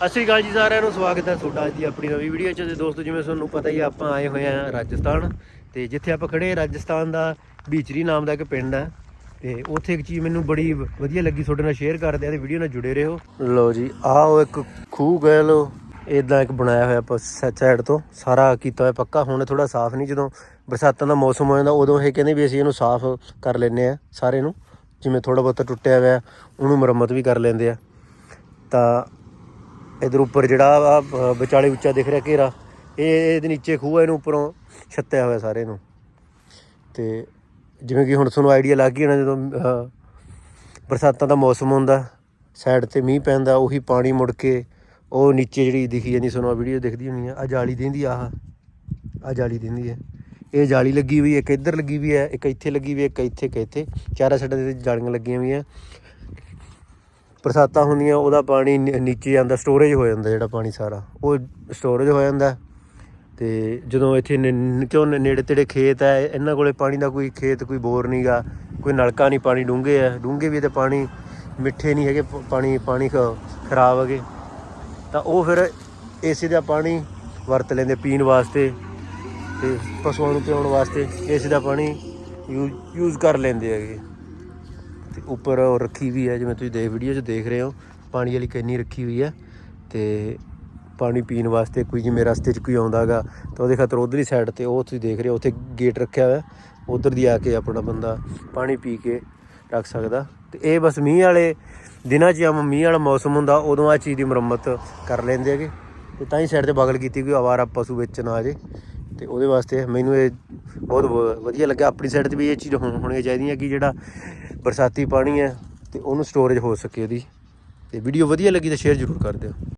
ਸਤਿ ਸ਼੍ਰੀ ਅਕਾਲ ਜੀ ਸਾਰਿਆਂ ਨੂੰ ਸਵਾਗਤ ਹੈ ਤੁਹਾਡਾ ਅੱਜ ਦੀ ਆਪਣੀ ਨਵੀਂ ਵੀਡੀਓ 'ਚ। ਤੇ ਦੋਸਤੋ ਜਿਵੇਂ ਤੁਹਾਨੂੰ ਪਤਾ ਹੀ ਆ, ਆਪਾਂ ਆਏ ਹੋਏ ਆ ਰਾਜਸਥਾਨ। ਤੇ ਜਿੱਥੇ ਆਪਾਂ ਖੜੇ ਰਾਜਸਥਾਨ ਦਾ ਬੀਚਰੀ ਨਾਮ ਦਾ ਇੱਕ ਪਿੰਡ ਹੈ। ਤੇ ਉੱਥੇ ਇੱਕ ਚੀਜ਼ ਮੈਨੂੰ ਬੜੀ ਵਧੀਆ ਲੱਗੀ ਤੁਹਾਡੇ ਨਾਲ ਸ਼ੇਅਰ ਕਰਦੇ ਆ ਤੇ ਵੀਡੀਓ ਨਾਲ ਜੁੜੇ ਰਹੋ। ਲਓ ਜੀ ਆਹ ਇੱਕ ਖੂਹ ਕਹਿ ਲਓ। ਇਦਾਂ ਇੱਕ ਬਣਾਇਆ ਹੋਇਆ ਆਪਾਂ ਸਾਈਡ ਤੋਂ। ਸਾਰਾ ਕੀਤਾ ਹੋਇਆ ਪੱਕਾ ਹੁਣ ਥੋੜਾ ਸਾਫ਼ ਨਹੀਂ ਜਦੋਂ ਬਰਸਾਤਾਂ ਦਾ ਮੌਸਮ ਹੋ ਜਾਂਦਾ ਉਦੋਂ ਇਹ ਕਹਿੰਦੇ ਵੀ ਅਸੀਂ ਇਹਨੂੰ ਸਾਫ਼ ਕਰ ਲੈਨੇ ਆ ਸਾਰੇ ਨੂੰ। ਜਿਵੇਂ ਥੋੜਾ ਬਹੁਤਾ ਟੁੱਟਿਆ ਹੋਇਆ ਉਹਨੂੰ ਮੁਰੰਮਤ ਵੀ ਕਰ ਲੈਂਦੇ ਆ। ਤਾਂ ਇਧਰ ਉੱਪਰ ਜਿਹੜਾ ਆ ਵਿਚਾਲੇ ਉੱਚਾ ਦਿਖ ਰਿਹਾ ਘੇਰਾ, ਇਹ ਇਹਦੇ ਨੀਚੇ ਖੂਹ ਹੈ ਇਹਨੂੰ ਉੱਪਰੋਂ ਛੱਤਿਆ ਹੋਇਆ ਸਾਰੇ ਨੂੰ ਤੇ ਜਿਵੇਂ ਕਿ ਹੁਣ ਤੁਹਾਨੂੰ ਆਈਡੀਆ ਲੱਗ ਗਿਆ ਨਾ ਜਦੋਂ ਬਰਸਾਤਾਂ ਦਾ ਮੌਸਮ ਹੁੰਦਾ ਸਾਈਡ ਤੇ ਮੀਂਹ ਪੈਂਦਾ, ਉਹੀ ਪਾਣੀ ਮੁੜ ਕੇ ਉਹ ਨੀਚੇ ਜਿਹੜੀ ਦਿਖੀ ਜਾਂਦੀ, ਤੁਹਾਨੂੰ ਵੀਡੀਓ ਦਿਖਦੀ ਹੋਣੀ ਆ ਆ ਜਾਲੀ ਦਿੰਦੀ ਆਹ ਆ ਜਾਲੀ ਦਿੰਦੀ ਹੈ ਇਹ ਜਾਲੀ ਲੱਗੀ ਹੋਈ ਹੈ ਇੱਕ ਇੱਧਰ ਲੱਗੀ ਹੋਈ ਹੈ ਇੱਕ ਇੱਥੇ ਲੱਗੀ ਹੋਈ ਹੈ ਇੱਕ ਇੱਥੇ ਇੱਕ ਇੱਥੇ। ਚਾਰਾਂ ਸਾਈਡਾਂ ਤੇ ਜਾਲੀਆਂ ਲੱਗੀਆਂ ਹੋਈਆਂ। ਬਰਸਾਤਾਂ ਹੁੰਦੀਆਂ, ਉਹਦਾ ਪਾਣੀ ਨੀ- ਨੀਚੇ ਜਾਂਦਾ ਸਟੋਰੇਜ ਹੋ ਜਾਂਦਾ ਜਿਹੜਾ ਪਾਣੀ ਸਾਰਾ। ਉਹ ਸਟੋਰੇਜ ਹੋ ਜਾਂਦਾ। ਤੇ ਜਦੋਂ ਇੱਥੇ ਨ- ਨ- ਕਿਉਂ ਨੇੜੇ ਤੇੜੇ ਖੇਤ ਹੈ, ਇਹਨਾਂ ਕੋਲੇ ਪਾਣੀ ਦਾ ਕੋਈ ਖੇਤ ਕੋਈ ਬੋਰ ਨਹੀਂਗਾ ਕੋਈ ਨਲਕਾ ਨਹੀਂ ਪਾਣੀ ਡੂੰਘੇ ਹੈ ਡੂੰਘੇ ਵੀ ਤੇ ਪਾਣੀ ਮਿੱਠੇ ਨਹੀਂ ਹੈਗੇ, ਪ- ਪਾਣੀ ਪਾਣੀ ਖ- ਖਰਾਬ ਹੈਗੇ। ਤਾਂ ਉਹ ਫਿਰ ਏਸੀ ਦਾ ਪਾਣੀ ਵਰਤ ਲੈਂਦੇ ਪੀਣ ਵਾਸਤੇ ਤੇ ਪਸ਼ੂਆਂ ਨੂੰ ਪਿਆਉਣ ਵਾਸਤੇ। ਏਸੀ ਦਾ ਪਾਣੀ ਯੂਜ਼ ਕਰ ਲੈਂਦੇ ਹੈਗੇ। ਤੇ ਉੱਪਰ ਉਹ ਰੱਖੀ ਵੀ ਹੈ ਜਿਵੇਂ ਤੁਸੀਂ ਦੇਖ ਵੀਡੀਓ 'ਚ ਦੇਖ ਰਹੇ ਹੋ, ਪਾਣੀ ਵਾਲੀ ਕੈਨੀ ਰੱਖੀ ਹੋਈ ਹੈ ਤੇ ਪਾਣੀ ਪੀਣ ਵਾਸਤੇ ਕੋਈ ਜਿਵੇਂ ਰਸਤੇ 'ਚ ਕੋਈ ਆਉਂਦਾਗਾ ਤਾਂ ਉਹਦੇ ਖਾਤਰ ਉਧਰਲੀ ਸਾਈਡ ਤੇ ਉਹ ਤੁਸੀਂ ਦੇਖ ਰਹੇ ਹੋ, ਉੱਥੇ ਗੇਟ ਰੱਖਿਆ ਹੋਇਆ, ਉਧਰ ਦੀ ਆ ਕੇ ਆਪਣਾ ਬੰਦਾ ਪਾਣੀ ਪੀ ਕੇ ਰੱਖ ਸਕਦਾ। ਤੇ ਇਹ ਬਸ ਮੀਂਹ ਵਾਲੇ ਦਿਨਾਂ 'ਚ ਜਾਂ ਮੀਂਹ ਵਾਲਾ ਮੌਸਮ ਹੁੰਦਾ, ਉਦੋਂ ਆ ਚੀਜ਼ ਦੀ ਮੁਰੰਮਤ ਕਰ ਲੈਂਦੇ ਹੈਗੇ। ਤੇ ਤਾਂ ਹੀ ਸਾਈਡ ਤੇ ਬਗਲ ਕੀਤੀ ਕੋਈ ਆਵਾਰਾ ਪਸ਼ੂ ਵਿੱਚ ਨਾ ਆ ਜੇ, ਤੇ ਉਹਦੇ ਵਾਸਤੇ ਮੈਨੂੰ ਇਹ ਬਹੁਤ ਵ- ਵਧੀਆ ਲੱਗਾ। ਆਪਣੀ ਸਾਈਡ ਤੇ ਵੀ ਇਹ ਚੀਜ਼ ਹੋਣ- ਹੋਣੀਆਂ ਚਾਹੀਦੀਆਂ ਕਿ ਜਿਹੜਾ ਬਰਸਾਤੀ ਪਾਣੀ ਹੈ ਤੇ ਉਹਨੂੰ ਸਟੋਰੇਜ ਹੋ ਸਕੇ ਉਹਦੀ। ਤੇ ਵੀਡੀਓ ਵਧੀਆ ਲੱਗੀ ਤਾਂ ਸ਼ੇਅਰ ਜ਼ਰੂਰ ਕਰ ਦਿਓ।